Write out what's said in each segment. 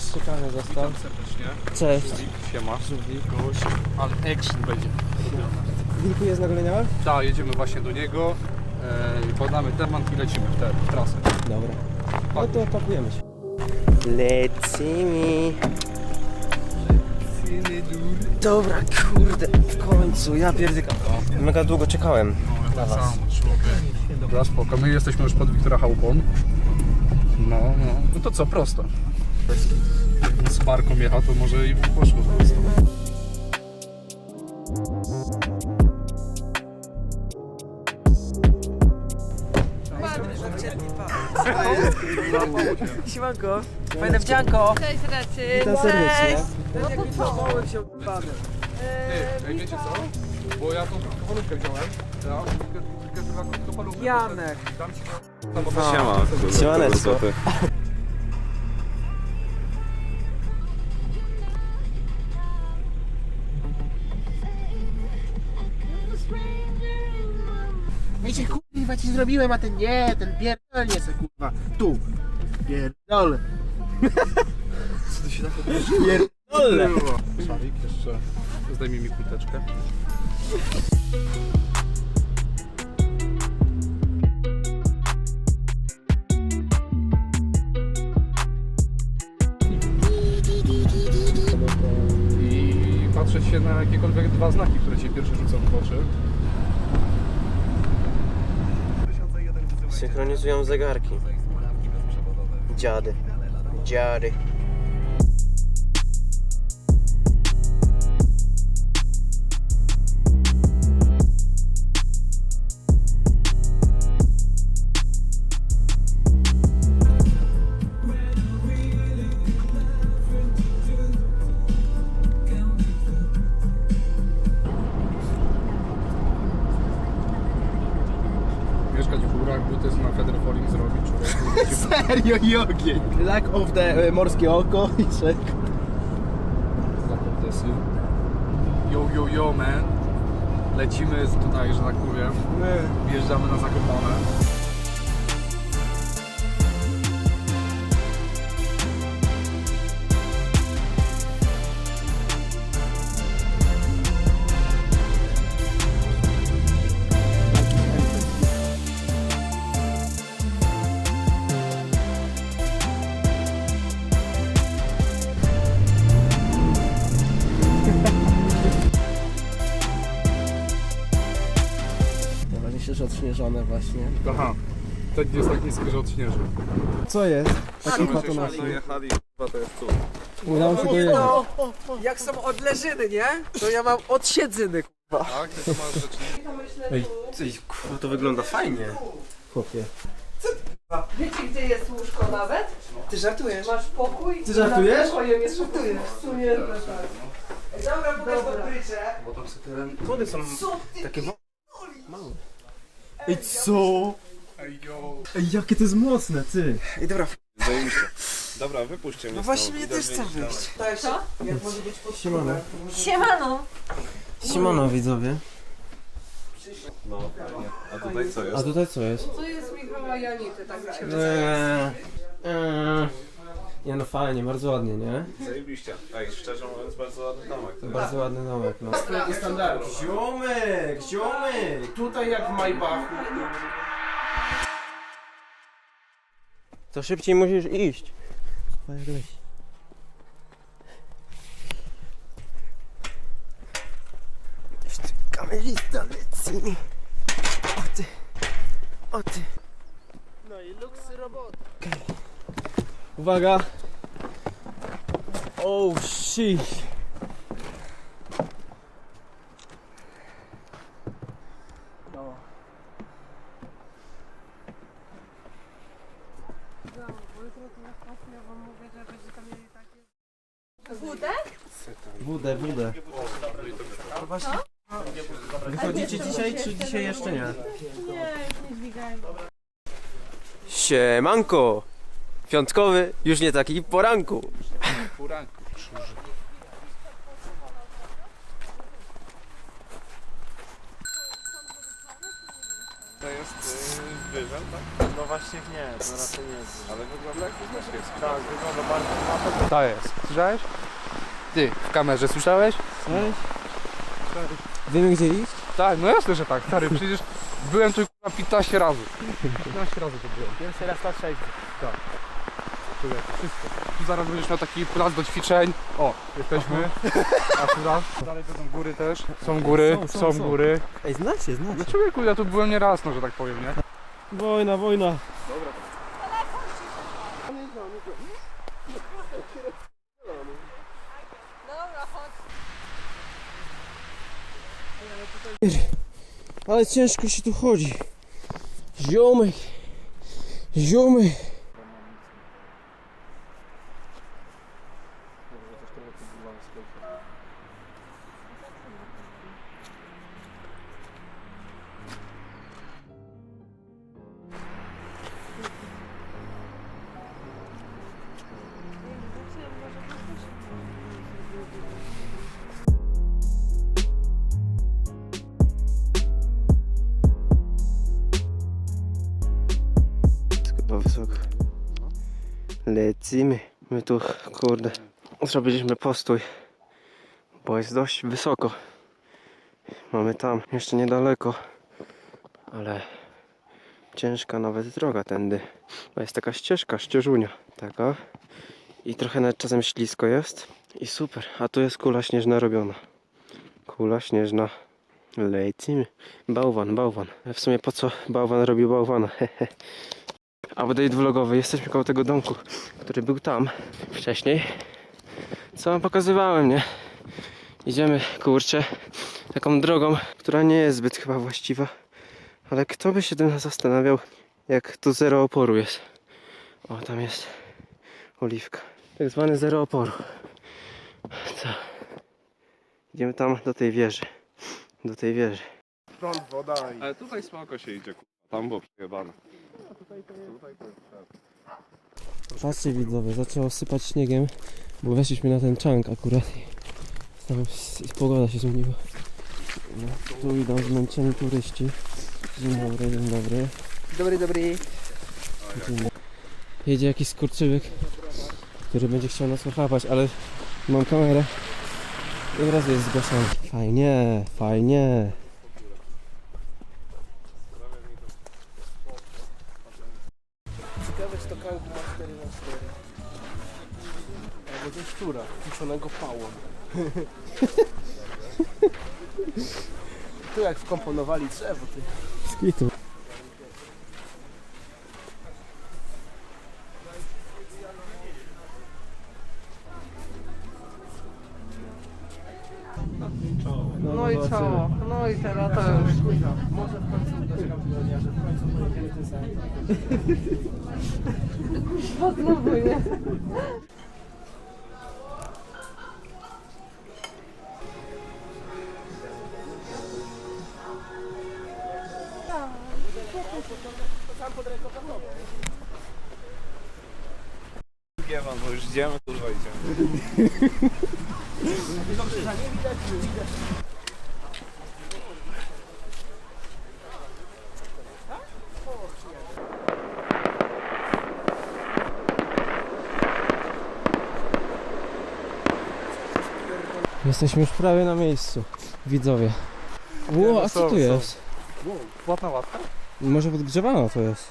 Nasz czekany został. serdecznie. Cześć. Siema. Żółwik. Gość, ale action będzie. Wilku jest na goleniach? Tak, jedziemy właśnie do niego. E, podamy temat i lecimy w, tę w trasę. Dobra. No to pakujemy się. Lecimy. Dobra, kurde, w końcu, ja pierdykam. Mega długo czekałem. No, tak samo, człowiek. Dobra, spoko. My jesteśmy już pod Wiktora Chałupą. No, no. No to co, prosto. Z parką jechał, to może i poszło prosto. Siemanko. Fajne wdzianko. Cześć Recy. Witam serdecznie. No to co? Małem się ej, wiecie co? Bo ja tą krótkofalówkę wziąłem. Ja, tylko- tylko tylko krótkofalówkę. Janek. Dam ci Siema. Siemaneczko. Ci zrobiłem, a ten nie, ten pierdolnie se kurwa. Tu. Pierdol. Ole! Szalik, jeszcze zdejmij mi kurteczkę. I patrzeć się na jakiekolwiek dwa znaki, które ci pierwsze rzucą w oczy. Synchronizują zegarki. Dziady. Dziady. Buty na federfolim zrobić, człowieku. Serio i ogień. Lack of the e, morskie oko i czek. Zakopdesy. Yo, yo, yo, man. Lecimy z tutaj, że tak powiem. Wjeżdżamy na Zakopane. Odśnieżone właśnie. Aha. To jest tak niski, że odśnieży. Co jest? Taki to jest cud. Udało się dojechać. No, jak są odleżyny, nie? To ja mam od siedzyny. Tak? To masz rzeczy. Ej, kurwa, to wygląda fajnie. Chłopie. Wiecie gdzie jest łóżko nawet? Ty żartujesz? Masz pokój? Ty żartujesz? Pokojem jest żartujesz. W sumie to tak. Dobra, pokaż to prycze. Bo tam sobie teren... Schody są takie wo- Ej, co? Ej, yo. Ej, jakie to jest mocne, ty. Ej, dobra. Zajebiście. Dobra, wypuśćcie mnie No właśnie mnie też chce wyjść. Tak, Co? Jak może być pod Siemano. Siemano. Siemano, widzowie. No, fajnie. A tutaj co A jest? tutaj co jest? To jest Michała Janity, tak mi się Eee, eee. Nie no, fajnie, bardzo ładnie, nie? Zajebiście. Ej, szczerze mówiąc, bardzo ładny domek. To. Bardzo ładny domek, no. I standardu. Ziomek, ziomek! Tutaj jak w Majbachu. To szybciej musisz iść. Jeszcze kamerzysta leci. O ty, o ty. No i luksy roboty. Uwaga. Oh shit. Wódę, wódę. Wychodzicie dzisiaj, czy dzisiaj jeszcze nie? Nie, już nie dźwigają. Siemanko! Piątkowy, już nie taki poranku. Furanku, krzyży. To jest... Yy, zwierzę, tak? No właśnie nie, to raczej nie jest. Ale wygląda jak myśliwski. Tak, wygląda bardzo na. To jest. Słyszałeś? Ty, w kamerze słyszałeś? Wiemy gdzie iść? Tak, no jasne, że tak, stary, przecież byłem tu kurwa 15 razy. 15 razy tu byłem. Pierwszy raz na trzeźwo. Tu wszystko. Tu zaraz będziesz miał taki plac do ćwiczeń. O, jesteśmy. Akurat. Dalej to są góry też. Są góry, Są, są, są, góry. Ej, znacie, No znacie. człowieku, ja tu byłem nieraz, no że tak powiem, nie? Wojna, wojna. Ale ciężko się tu chodzi. Ziomek. Ziomek. Lecimy. My tu, kurde, zrobiliśmy postój, bo jest dość wysoko. Mamy tam jeszcze niedaleko, ale ciężka nawet droga tędy. Bo jest taka ścieżka, ścieżunia, taka. I trochę nawet czasem ślisko jest. I super, a tu jest kula śnieżna robiona. Kula śnieżna. Lecimy. Bałwan, bałwan. W sumie po co bałwan robił bałwana? update vlogowy. Jesteśmy koło tego domku, który był tam wcześniej. Co wam pokazywałem, nie? Idziemy, kurczę, taką drogą, która nie jest zbyt chyba właściwa. Ale kto by się tym zastanawiał, jak tu zero oporu jest. O, tam jest oliwka. Tak zwany zero oporu. Co? Idziemy tam do tej wieży. Do tej wieży. Prąd, woda i... Ale tutaj spoko się idzie, kurwa. Tam było przejebane. Patrzcie widzowie, zaczęło sypać śniegiem, bo weszliśmy na ten czank akurat i tam pogoda się zmieniła. No, tu idą zmęczeni turyści. Dzień dobry, dzień dobry. Dobry, dobry. Dzień dobry. Jedzie jakiś skurczybyk, który będzie chciał nas ochrapać, ale mam kamerę i od razu jest zgłaszany. Fajnie, fajnie. Ciekawe, czy to kangu ma 4 na 4 Albo ze szczura, piszonego pałą. tu jak wkomponowali drzewo, ty. Skitu. No i co? No i teraz to już. Może w końcu uderzam tygodnia, że w końcu pojedziemy tym samym. Znowu, nie? Nie mam, bo już idziemy, kurwa idziemy. Jesteśmy już prawie na miejscu, widzowie. Ło, a co tu jest? Płatna ławka? Może podgrzewana to jest.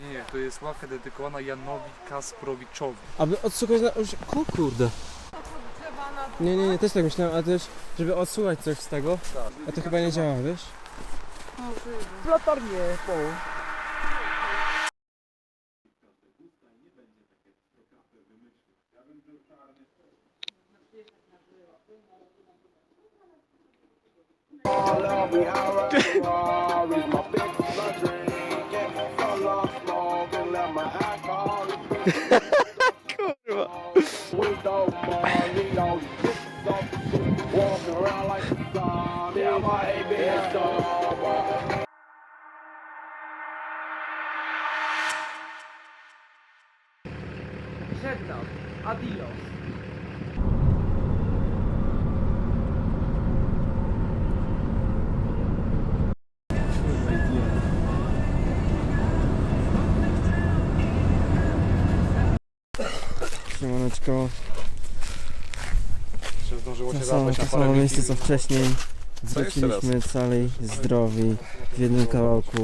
Nie, nie, to jest ławka dedykowana Janowi Kasprowiczowi. Aby odsłuchać na... O kurde. Nie, nie, nie, też tak myślałem, ale też, żeby odsłuchać coś z tego. A to chyba nie działa, wiesz? Platarnie, po. yo, up, walking around like a. Yeah, my ABS dog. Żegnam. Adios. Zdążyło To się samo, zabrać to na samo parę miejsce co wcześniej. Co raz? Wróciliśmy cali, zdrowi, w jednym kawałku.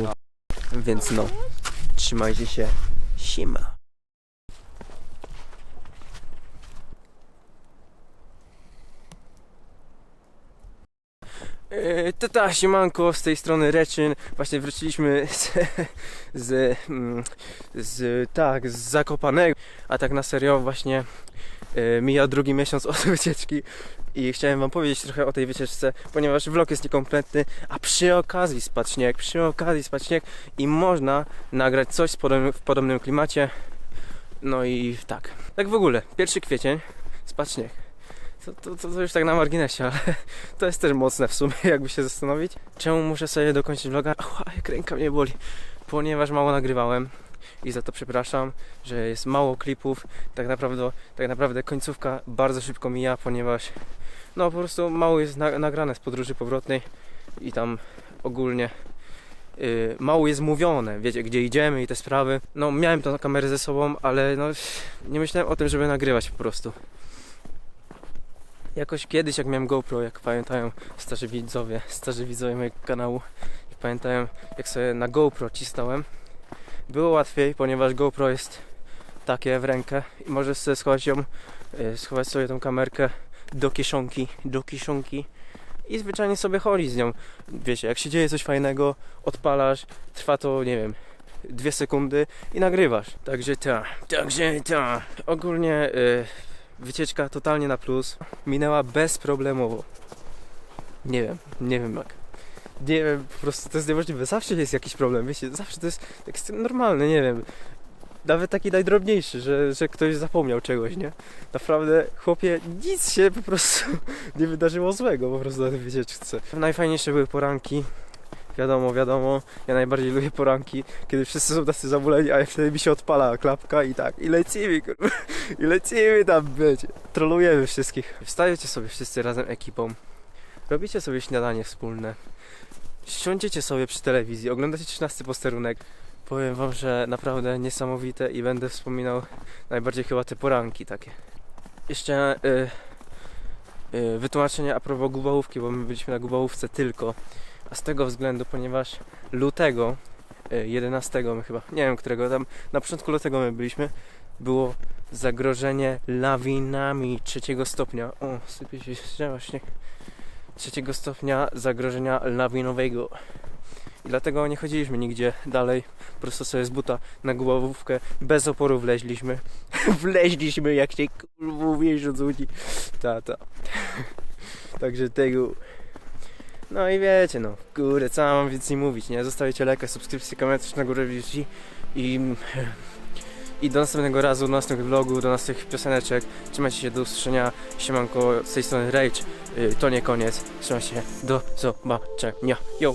Więc no, trzymajcie się. Siema. Yy, Tata, siemanko, z tej strony Reczyn. Właśnie wróciliśmy z, z, mm, z, tak, z Zakopanego, a tak na serio właśnie yy, mija drugi miesiąc od wycieczki i chciałem wam powiedzieć trochę o tej wycieczce, ponieważ vlog jest niekompletny, a przy okazji spadł śnieg, przy okazji spadł śnieg i można nagrać coś w podobnym klimacie. No i tak. Tak w ogóle, 1 kwiecień, spadł śnieg. To, to, to, to już tak na marginesie, ale to jest też mocne w sumie, jakby się zastanowić. Czemu muszę sobie dokończyć vloga? Ała, jak ręka mnie boli. Ponieważ mało nagrywałem i za to przepraszam, że jest mało klipów. Tak naprawdę, tak naprawdę końcówka bardzo szybko mija, ponieważ no po prostu mało jest na, nagrane z podróży powrotnej i tam ogólnie yy, mało jest mówione, wiecie, gdzie idziemy i te sprawy. No miałem tą kamerę ze sobą, ale no nie myślałem o tym, żeby nagrywać po prostu. Jakoś kiedyś, jak miałem GoPro, jak pamiętają starzy widzowie, starzy widzowie mojego kanału, jak pamiętają, jak sobie na GoPro cisnąłem, było łatwiej, ponieważ GoPro jest takie w rękę i możesz sobie schować ją, yy, schować sobie tą kamerkę do kieszonki, do kieszonki i zwyczajnie sobie chodzić z nią. Wiecie, jak się dzieje coś fajnego, odpalasz, trwa to, nie wiem, dwie sekundy i nagrywasz. Także ta, także ta. Ogólnie y, wycieczka totalnie na plus. Minęła bezproblemowo. Nie wiem, nie wiem jak. Nie wiem, po prostu to jest niemożliwe. Zawsze jest jakiś problem, wiecie, zawsze to jest tak normalne, nie wiem. Nawet taki najdrobniejszy, że, że ktoś zapomniał czegoś, nie? Naprawdę, chłopie, nic się po prostu nie wydarzyło złego po prostu na tej wycieczce. Najfajniejsze były poranki. Wiadomo, wiadomo, ja najbardziej lubię poranki, kiedy wszyscy są tacy zamuleni, a wtedy mi się odpala klapka i tak, i lecimy, kurwa, i lecimy tam, wiecie. Trolujemy wszystkich. Wstajecie sobie wszyscy razem ekipą, robicie sobie śniadanie wspólne, siądziecie sobie przy telewizji, oglądacie 13 posterunek. Powiem wam, że naprawdę niesamowite i będę wspominał najbardziej chyba te poranki takie. Jeszcze y, y, wytłumaczenie a propos Gubałówki, bo my byliśmy na Gubałówce tylko, a z tego względu, ponieważ lutego, y, 11 my chyba, nie wiem którego tam, na początku lutego my byliśmy, było zagrożenie lawinami trzeciego stopnia. O, sypie się ściema śnieg. Trzeciego stopnia zagrożenia lawinowego. I dlatego nie chodziliśmy nigdzie dalej. Po prostu sobie z buta na głowówkę bez oporu wleźliśmy. wleźliśmy jak się kurwa wiesz o co chodzi. Ta, ta. Także tego. No i wiecie, no, kurde, co mam więcej mówić, nie? Zostawicie lajka, subskrypcję, komentarz na górę wisi i, i do następnego razu, do następnego vlogu, do następnych pioseneczek. Trzymajcie się, do usłyszenia. Siemanko, z tej strony Rage. Y, To nie koniec. Trzymajcie się, do zobaczenia. Yo!